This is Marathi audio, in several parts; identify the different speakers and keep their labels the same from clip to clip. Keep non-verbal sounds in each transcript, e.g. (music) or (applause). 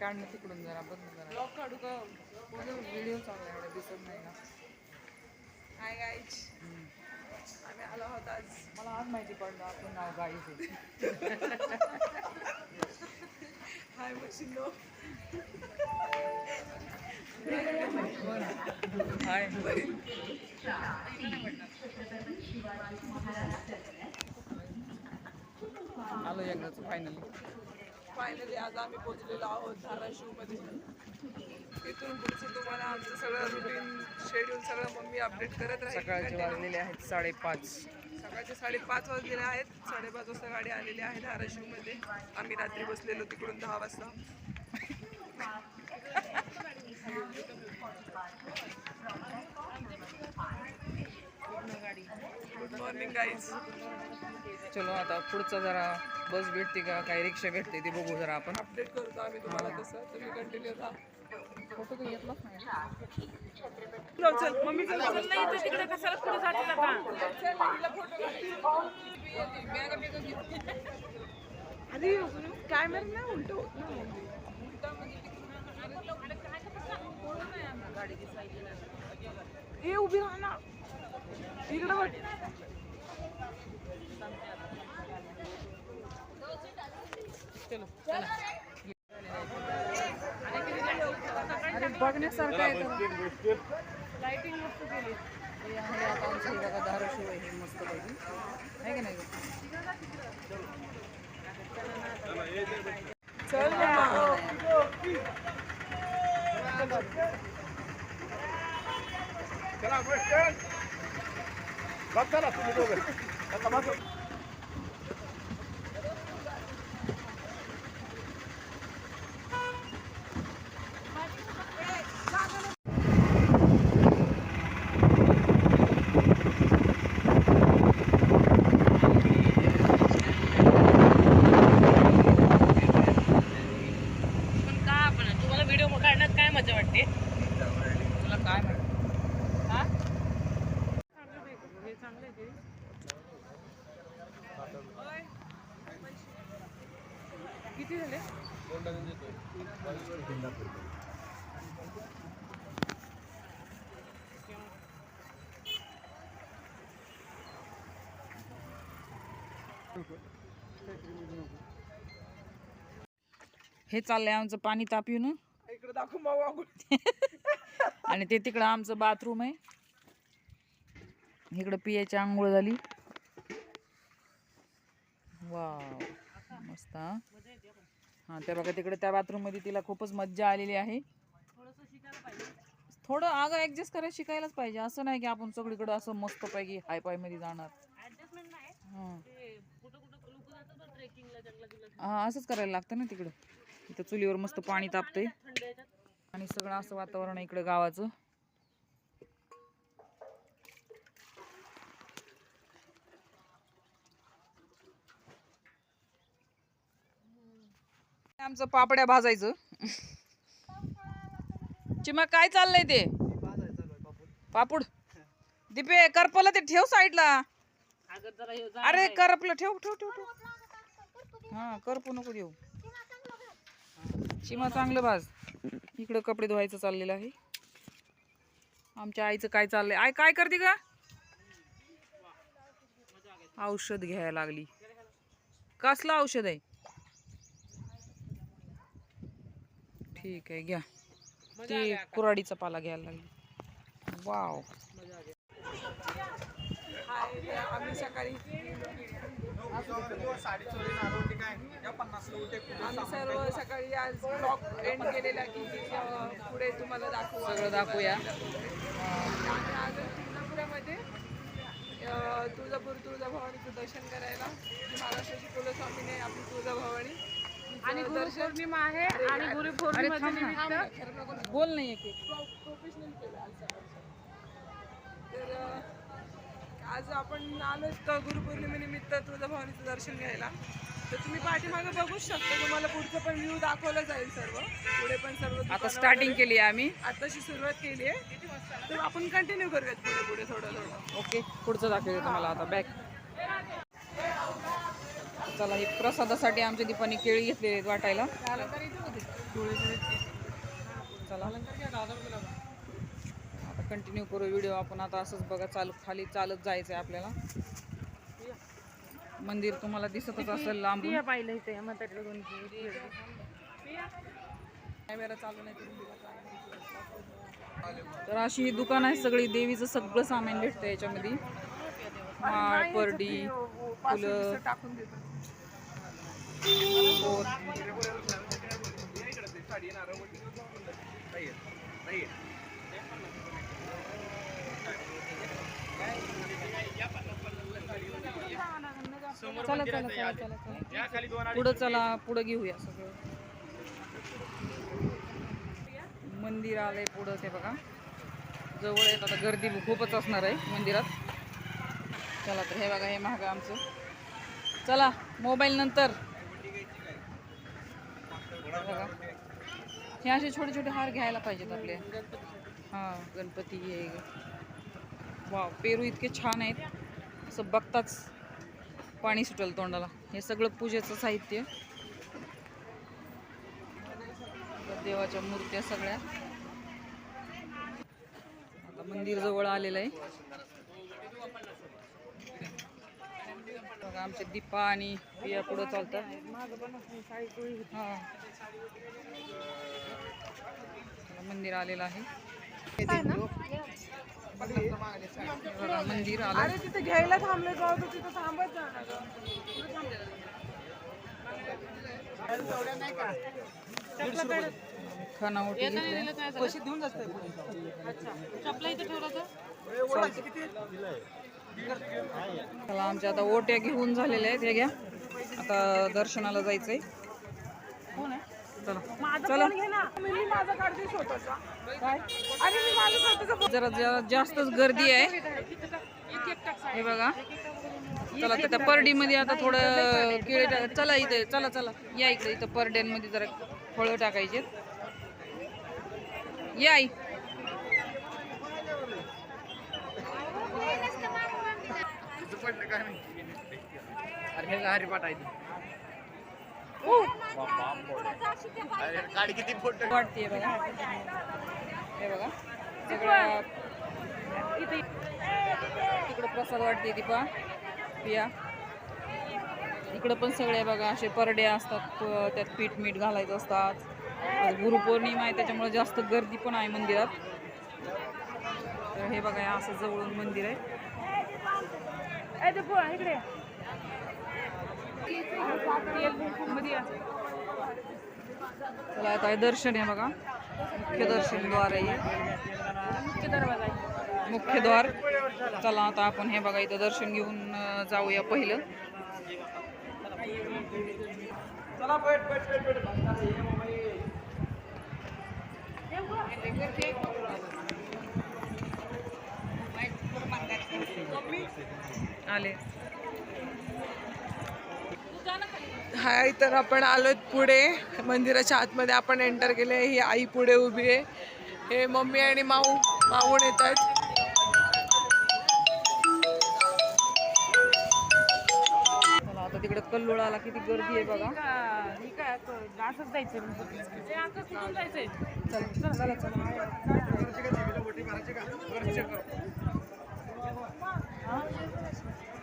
Speaker 1: काढ ना तिकडून जरा बघ ना जरा.
Speaker 2: ब्लॉग काढू का?
Speaker 1: व्हिडिओ चांगला एवढा दिसत नाही ना.
Speaker 2: हाय गाईज आम्ही आलो आहोत आज.
Speaker 1: मला आज माहिती पडलं आपलं नाव गाईच आहे.
Speaker 2: हाय मशीनो
Speaker 1: हाय आलो एकदाच फायनली
Speaker 2: फायनली आज आम्ही पोहोचलेलो आहोत धाराशिवमध्ये इथून पुढचं तुम्हाला आमचं सगळं रुटीन शेड्यूल सगळं मम्मी अपडेट करत
Speaker 1: सकाळचे
Speaker 2: राहील
Speaker 1: वाजलेले आहेत साडेपाच.
Speaker 2: सकाळचे साडेपाच वाजलेले आहेत. साडेपाच वाजता गाडी आलेली आहे धाराशिवमध्ये. आम्ही रात्री बसलेलो तिकडून दहा वाजता. गुड. मॉर्निंग गाईज
Speaker 1: चलो आता पुढचं जरा बस भेटते का काही रिक्षा भेटते ते बघू जरा आपण.
Speaker 2: अपडेट करतो आम्ही तुम्हाला तसं. तुम्ही कंटिन्यू राहा
Speaker 1: फोटो तर घेतलाच नाही.
Speaker 2: चल चल. मम्मी चल चल. नाही तर तिकडे कशाला पुढे साठी अरे कॅमेरा नाही उलट होत ना मम्मी हे उभी राहा ना इकडे बघ.
Speaker 1: बघण्यासारखं आहे तर. लाइटिंग मस्त केली. आहे आता आमचं बघा धाराशिव आहे मस्त पैकी. आहे की नाही?
Speaker 2: चल.
Speaker 3: バッターラッ
Speaker 1: プの動。हे चाललंय आमचं पाणी तापीन
Speaker 2: इकडे दाखव (laughs)
Speaker 1: आणि ते तिकडं आमचं बाथरूम आहे. इकडं पियाची आंघोळ झाली. वाव मस्त हा. हा त्या बघा तिकडे त्या बाथरूममध्ये तिला खूपच मज्जा आलेली आहे. थोडं अगं ऍडजस्ट करायला शिकायलाच पाहिजे. असं नाही की आपण सगळीकडे असं मस्त पैकी हाय पायमध्ये जाणार
Speaker 3: ऍडजस्टमेंट नाही
Speaker 1: हा.
Speaker 3: ते कुठं कुठं लोक जातात ना ट्रेकिंगला जंगलात बिंगलात.
Speaker 1: हा असंच करायला लागतं ना तिकडं. इथं चुलीवर मस्त पाणी तापतंय. आणि सगळं असं वातावरण आहे इकडं गावाचं. आमचं पापड्या भाजायचं. चिमा काय चाललंय ते? पापूड. दिपे करपलं ते ठेव साईडला. अरे करपलं ठेव ठेव ठेव ठेव. हा करपू नको देऊ. चिमा चांगलं भाज इकडं कपडे धुवायचं चाललेलं आहे. आमच्या आईचं काय चाललंय? आई काय करते का औषध घ्यायला लागली. कसलं औषध आहे? ठीक आहे घ्या. ती कुराडीचा पाला घ्यायला लागली. वाव.
Speaker 2: आम्ही सकाळी आम्ही सर्व सकाळी आज ब्लॉग एंड केलेला की पुढे तुम्हाला दाखवू
Speaker 1: सगळं दाखवूया.
Speaker 2: आम्ही आज तुळजापुरामध्ये तुळजापूर तुळजाभवानीचं दर्शन करायला. महाराष्ट्राची कुलस्वामीने आपली तुळजाभवानी आणि गुरुपौर्णिमा आहे आणि गुरुपौर्णिमा.
Speaker 1: बोल. नाही की
Speaker 2: प्रोफेशनल केलं आज सकाळचं. तर आज आपण आलो तर गुरुपौर्णिमेनिमित्त तुळजाभवानीचं दर्शन घ्यायला. तर तुम्ही पाठीमागे बघूच शकता तुम्हाला पुढचं पण व्ह्यू दाखवलं जाईल सर्व. पुढे पण सर्व
Speaker 1: आता स्टार्टिंग. केली आहे आम्ही.
Speaker 2: आताशी सुरुवात केली आहे. तर आपण कंटिन्यू करूयात पुढे पुढे थोडं थोडं.
Speaker 1: ओके पुढचं दाखवते तुम्हाला आता. बॅक चला ही प्रसादासाठी आमच्या दीपाने केळी घेतलेली आहेत वाटायला. चला. कंटिन्यू करू व्हिडिओ आपण. आता असंच बघा चालू खाली चालत जायचं आहे आपल्याला. मंदिर तुम्हाला दिसतच असेल लांबून.
Speaker 3: पाहिलं इथे म्हातारीला दोन
Speaker 2: कॅमेरा चालू नाही.
Speaker 1: तर अशी ही दुकान आहे सगळी देवीचं सगळं सामान भेटतं याच्यामध्ये. माळ परडी
Speaker 2: पाचशे
Speaker 1: फुलं.
Speaker 2: वीस टाकून देतो.
Speaker 1: चला चला चला चला पुढं चला पुढं घेऊया सगळं. मंदिर आलंय पुढं ते बघा. जवळ येत आता गर्दी खूपच असणार आहे मंदिरात. चला तर हे बघा हे महाग आमचं. चला मोबाईल नंतर. बघा. हे असे छोटे छोटे हार घ्यायला पाहिजेत आपले. हां गणपती हे वा पेरू इतके छान आहेत. असं बघताच पाणी सुटेल तोंडाला. हे सगळं पूजेचं साहित्य देवाच्या मूर्त्या सगळ्या. आता मंदिर जवळ आलेलं आहे. बघा आमचे दीपा आणि पिया पुढं चालतात. हा. चला, मंदिर आलेलं आहे. मंदिर आलं
Speaker 2: अरे तिथे घ्यायला थांबले जाऊ तर तिथे थांबत जा ना गं.
Speaker 1: खानावटी घेतली
Speaker 3: चपला इथे ठेवला तर
Speaker 1: चला आमच्या आता ओट्या घेऊन झालेल्या आहेत हे घ्या. आता दर्शनाला जायचंय चला चला
Speaker 2: मी मी माझा काढते स्वतःचा काय अरे मी माझा स्वतःचा.
Speaker 1: जरा जरा जास्तच गर्दी आहे. हे बघा. चला तर त्या परडीमध्ये आता थोडं केळी चला इथे चला चला. या इकडे इथं परड्यांमध्ये जरा फळं टाकायचे या आई वाटते बघा हे बघा सगळं इकडं प्रसाद वाटते दीपा पिया इकडं पण सगळे बघा असे परडे असतात त्यात पीठ मीठ घालायचं असतात. गुरुपौर्णिमा आहे त्याच्यामुळे जास्त गर्दी पण आहे मंदिरात. तर हे बघा असं जवळून मंदिर आहे. चला आता दर्शन आहे बघा. मुख्य दर्शन द्वार आहे मुख्य द्वार. चला आता आपण हे बघा इथं दर्शन घेऊन जाऊया पहिलं. आले.
Speaker 2: हाय तर आपण आलोत पुढे. मंदिराच्या आतमध्ये आपण एंटर केले. ही आई पुढे उभी आहे. हे मम्मी आणि माऊ मावून येत आहेत
Speaker 1: आता तिकडे कल्लोळाला किती गर्दी आहे बघा.
Speaker 3: असंच जायचं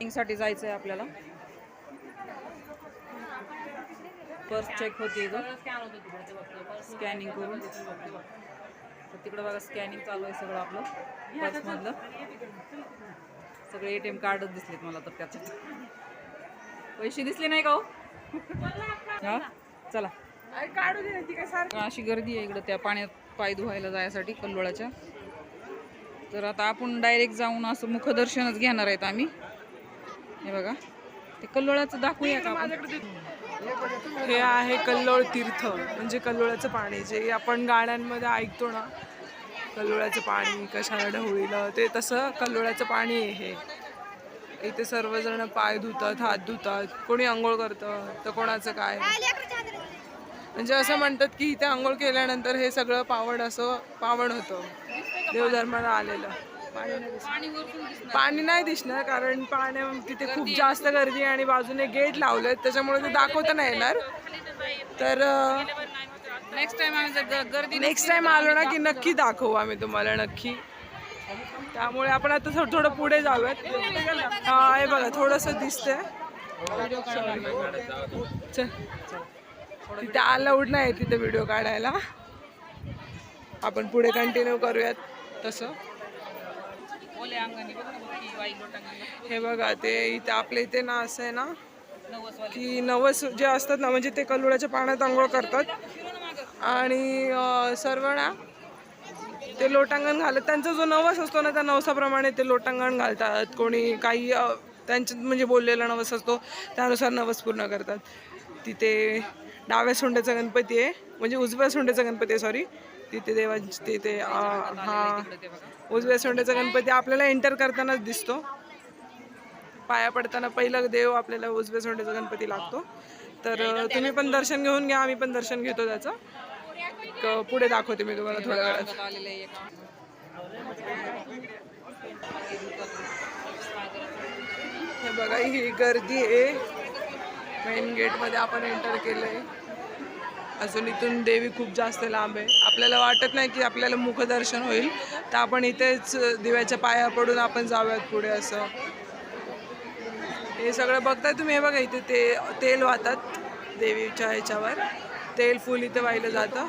Speaker 3: जायचंय
Speaker 1: जायचं आहे आपल्याला. पर्स चेक होते स्कॅनिंग करून. तर तिकडं बघा स्कॅनिंग चालू आहे सगळं आपलं. पर्समधलं सगळे ए टी एम कार्डच दिसलेत मला तर त्याच्यात. पैसे दिसले नाही का हो? हा? चला. अशी गर्दी आहे इकडं त्या पाण्यात पाय धुवायला जायसाठी कल्लोळाच्या. तर आता आपण डायरेक्ट जाऊन असं मुखदर्शनच घेणार आहेत आम्ही. हे बघा. ते कल्लोळाचं दाखवूया का
Speaker 2: हे आहे कल्लोळ तीर्थ म्हणजे कल्लोळाचं पाणी जे आपण गाण्यांमध्ये ऐकतो ना कल्लोळाचं पाणी कशाला ढवळीलं ते तसं कल्लोळाचं पाणी आहे. हे इथे सर्वजण पाय धुतात हात धुतात कोणी आंघोळ करतं तर कोणाचं काय? म्हणजे असं म्हणतात की इथे आंघोळ केल्यानंतर हे सगळं पावण असं पावण होतं. देवधर्माला आलेलं. पाणी नाही
Speaker 1: दिसणार
Speaker 2: पाणी नाही दिसणार कारण पाण्या तिथे खूप जास्त गर्दी आहे आणि बाजूने गेट लावलेत त्याच्यामुळे ते दाखवता नाही येणार. तर
Speaker 1: नेक्स्ट टाइम आम्ही जर ग- गर्दी
Speaker 2: नेक्स्ट टाइम आलो ना की नक्की दाखवू आम्ही तुम्हाला नक्की. त्यामुळे आपण आता थोडं थोडं पुढे जाऊयात. हा हे बघा थोडस दिसतंय. तिथे अलाउड नाही तिथे व्हिडिओ काढायला. आपण पुढे कंटिन्यू करूयात तसं
Speaker 1: ओल्या अंगाने बघ ना बघ की वाई लोटांगाला
Speaker 2: हे बघा ते इथे आपल्या इथे ना असं आहे ना की नवस जे असतात ना म्हणजे ते कलुडाच्या पाण्यात आंघोळ करतात. आणि सर्व ना ते लोटांगण घालत त्यांचा जो नवस असतो ना त्या नवसाप्रमाणे ते लोटांगण घालतात. कोणी काही त्यांच्यात म्हणजे बोललेला नवस असतो त्यानुसार नवस पूर्ण करतात. तिथे डाव्या सोंड्याचा गणपती आहे म्हणजे उजव्या सोंड्याचा गणपती आहे सॉरी तिथे देवांची तिथे हा. उजव्या सोंड्याचा गणपती आपल्याला एंटर करतानाच दिसतो. पाया पडताना पहिला देव आपल्याला उजव्या सोंड्याचा गणपती लागतो. तर तुम्ही पण दर्शन घेऊन घ्या आम्ही पण दर्शन घेतो त्याचं. क- पुढे दाखवते मी तुम्हाला थोड्या वेळात. हे बघा ही गर्दी आहे. मेन गेटमध्ये आपण एंटर केलंय. अजून इथून देवी खूप जास्त लांब आहे. आपल्याला वाटत नाही की आपल्याला मुखदर्शन होईल तर आपण इथेच दिव्याच्या पाया पडून आपण जाऊयात पुढे असं. हे सगळं बघताय तुम्ही हे बघा इथे ते तेल वाहतात देवीच्या ह्याच्यावर. तेल फुल इथे वाहिलं जातं.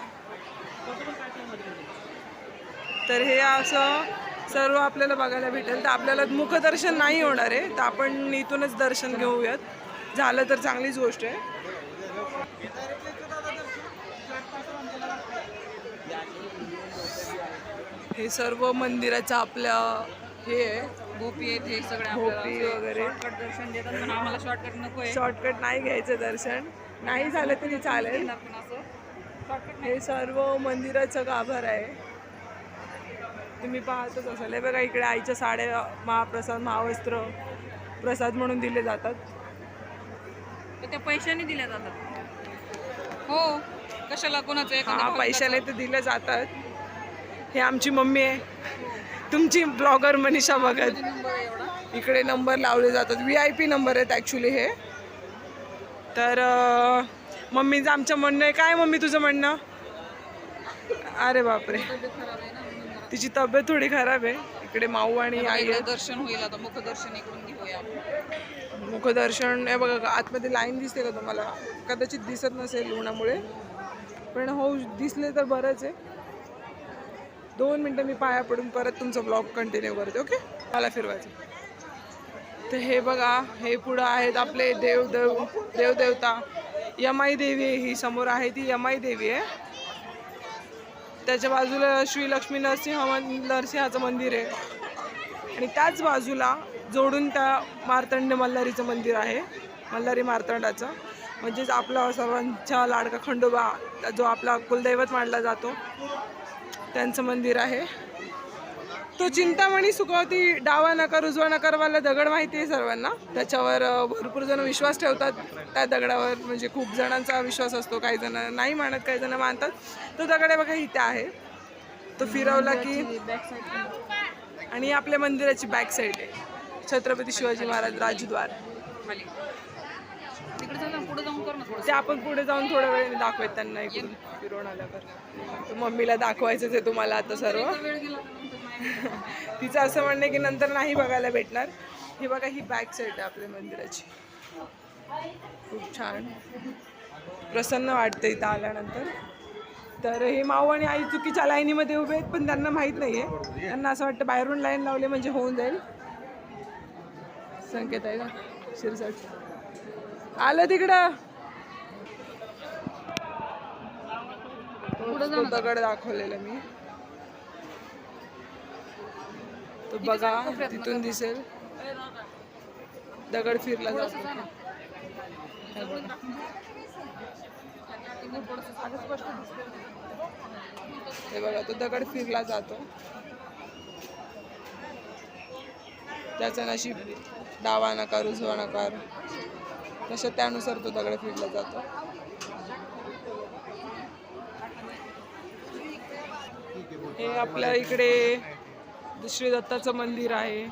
Speaker 2: तर हे असं सर्व आपल्याला बघायला भेटेल. तर आपल्याला मुखदर्शन नाही होणार आहे तर आपण इथूनच दर्शन घेऊयात. झालं तर चांगलीच गोष्ट आहे. हे सर्व मंदिराचं आपल्या हे आहे.
Speaker 1: गोपी आहेत हे सगळे
Speaker 2: गोपी वगैरे.
Speaker 1: शॉर्टकट दर्शन देतात पण आम्हाला शॉर्टकट नको आहे
Speaker 2: शॉर्टकट नाही घ्यायचं दर्शन. नाही झालं तरी चालेल.
Speaker 1: पण असं. शॉर्टकट
Speaker 2: हे सर्व मंदिराचं गाभार आहे. तुम्ही पाहतच असाल. हे बघा इकडे आईच्या साड्या महाप्रसाद महावस्त्र प्रसाद म्हणून दिले जातात.
Speaker 1: तर त्या पैशाने दिल्या जातात. हो. कशाला? कोणाचं?
Speaker 2: हा
Speaker 1: एखादं
Speaker 2: पैशाने ते दिले जातात. हे आमची मम्मी आहे. तुमची ब्लॉगर मनीषा भगत इकडे नंबर लावले जातात. व्ही आय पी नंबर आहेत ॲक्च्युली हे. तर मम्मीचं आमचं म्हणणं आहे. काय मम्मी तुझं म्हणणं? अरे बापरे. तिची तब्येत थोडी खराब आहे. इकडे माऊ आणि आई
Speaker 1: दर्शन होईल. आता मुखदर्शन इकडून घेऊया.
Speaker 2: मुखदर्शन हे बघा आतमध्ये लाईन दिसते का तुम्हाला? कदाचित दिसत नसेल उन्हामुळे पण हो दिसले तर बरंच आहे. दोन मिनटं मी पाया पडून परत तुमचा ब्लॉग कंटिन्यू करते ओके मला फिरवायचं. तर हे बघा हे पुढं आहेत आपले देवदेव देवदेवता. यमाई देवी आहे ही समोर आहे ती यमाई देवी आहे. त्याच्या बाजूला श्री लक्ष्मी नरसिंह नरसिंहाचं मंदिर आहे. आणि त्याच बाजूला जोडून त्या मार्तंड मल्हारीचं मंदिर आहे. मल्हारी मार्तंडाचं. म्हणजेच आपला सर्वांच्या लाडका खंडोबा जो आपला कुलदैवत मानला जातो. त्यांचं मंदिर आहे. तो चिंतामणी सुखावती डावा नकार उजवा नकारवाला दगड माहिती आहे सर्वांना. त्याच्यावर भरपूर जण विश्वास ठेवतात त्या दगडावर. म्हणजे खूप जणांचा विश्वास असतो. काही जण नाही मानत काही जण मानतात. तो दगड आहे बघा इथे आहे. तो फिरवला की आणि आपल्या मंदिराची बॅक साईड आहे. छत्रपती शिवाजी महाराज राजद्वार. ते आपण पुढे जाऊन थोड्या वेळाने दाखवत त्यांना इकडून फिरवून आल्यावर. मम्मीला दाखवायचंच आहे तुम्हाला आता सर्व.
Speaker 1: वेळ (laughs)
Speaker 2: तिचं असं म्हणणं की नंतर नाही बघायला भेटणार. हे बघा ही बॅक साईड आहे आपल्या मंदिराची. खूप छान. प्रसन्न वाटतं इथं आल्यानंतर. तर हे माऊ आणि आई चुकीच्या लाईनीमध्ये उभे आहेत पण त्यांना माहीत नाही आहे त्यांना असं वाटतं बाहेरून लाईन लावले म्हणजे होऊन जाईल. संकेत आहे का? शिरसाट. आलं तिकडं. तो दगड दाखवलेला मी. तो बघा तिथून दिसेल. दगड फिरला जातो. हे बघा तो दगड फिरला जातो. त्याचा नशीब डावा नकार उजवा नकार. तसं त्यानुसार तो दगड फिरला जातो. हे आपल्या इकडे श्री दत्ताचं मंदिर आहे.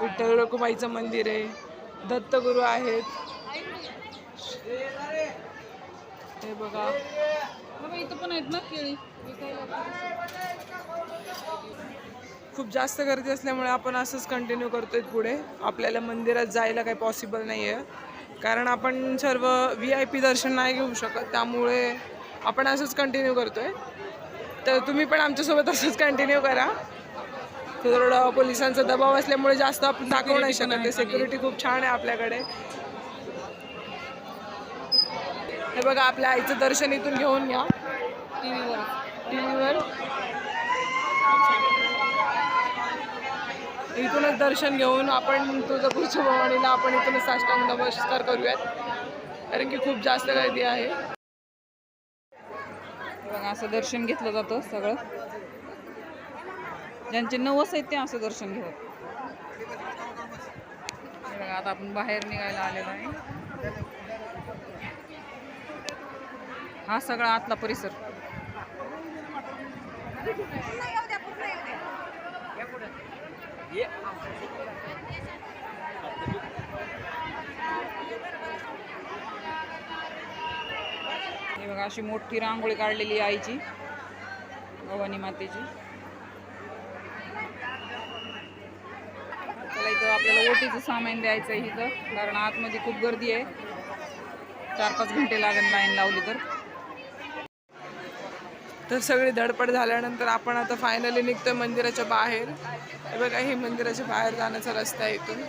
Speaker 2: विठ्ठल रखुमाईचं मंदिर आहे. दत्तगुरू आहेत. हे
Speaker 1: बघा. इथं पण आहेत ना केळी?
Speaker 2: खूप जास्त गर्दी असल्यामुळे आपण असंच कंटिन्यू करतोय पुढे. आपल्याला मंदिरात जायला काही पॉसिबल नाही आहे कारण आपण सर्व व्ही आय पी दर्शन नाही घेऊ शकत. त्यामुळे आपण असंच कंटिन्यू करतोय. तर तुम्ही पण आमच्यासोबत असंच कंटिन्यू करा. थोडं पोलिसांचा दबाव असल्यामुळे जास्त आपण दाखवू नाही शकत. सिक्युरिटी खूप छान आहे आपल्याकडे. हे बघा आपल्या आईचं दर्शन इथून घेऊन घ्या.
Speaker 1: टी व्हीवर
Speaker 2: टी व्हीवर इथूनच दर्शन घेऊन आपण तुळजापूरच्या भवानीला आपण इथूनच साष्टांग नमस्कार करूयात. कारण की खूप जास्त गर्दी आहे.
Speaker 1: बघा असं दर्शन घेतलं जातं सगळं. ज्यांचे नवस आहेत ते असं दर्शन घेतात. बघा आता आपण बाहेर निघायला आलेलो आहे. हा सगळा आतला परिसर. हे बघा अशी मोठी रांगोळी काढलेली आईची भवानी मातेची. त्याला इथं आपल्याला ओटीचं सामान द्यायचं आहे इथं कारण आतमध्ये खूप गर्दी आहे. चार पाच घंटे लागेल लाईन लावली तर.
Speaker 2: तर सगळी धडपड झाल्यानंतर आपण आता फायनली निघतोय मंदिराच्या बाहेर. हे बघा ही मंदिराच्या बाहेर जाण्याचा रस्ता आहे इथून.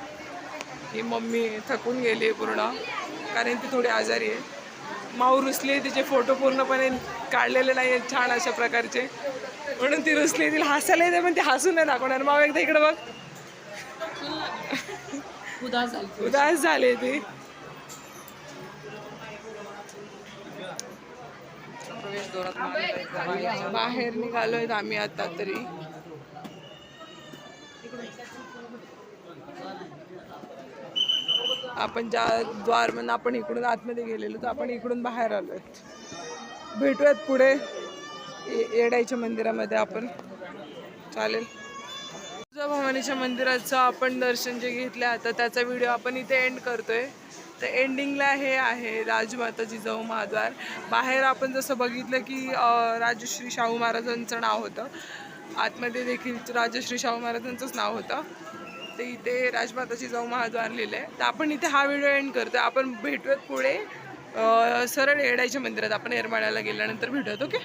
Speaker 2: ही मम्मी थकून गेली आहे पूर्ण कारण ती थोडी आजारी आहे. माऊ रुसली तिचे फोटो पूर्णपणे काढलेले नाही आहेत छान अशा प्रकारचे. म्हणून ती रुसली तिला हसायला येते पण ती हसून नाही दाखवणार. माऊ एकदा इकडे बघ.
Speaker 1: उदास झाली.
Speaker 2: उदास झाले ती. बाहेर निघालोय आम्ही आता तरी. आपण ज्या द्वार म्हणून आपण इकडून आतमध्ये गेलेलो तर आपण इकडून बाहेर आलोय. भेटूयात पुढे. येडाईच्या मंदिरामध्ये आपण. चालेल. तुळजाभवानीच्या मंदिराचं आपण दर्शन जे घेतलं आता त्याचा व्हिडिओ आपण इथे एंड करतोय. तर एंडिंगला हे आहे राजमाता जिजाऊ महाद्वार बाहेर आपण जसं बघितलं की राजश्री शाहू महाराजांचं नाव होतं. आतमध्ये देखील राजश्री शाहू महाराजांचंच नाव होतं. ते इथे राजमाता जिजाऊ महाद्वार लिहिलं आहे तर आपण इथे हा व्हिडिओ एंड करतो आपण भेटूयात पुढे. सरळ येडायच्या मंदिरात. आपण येरमाळ्याला गेल्यानंतर भेटूयात ओके?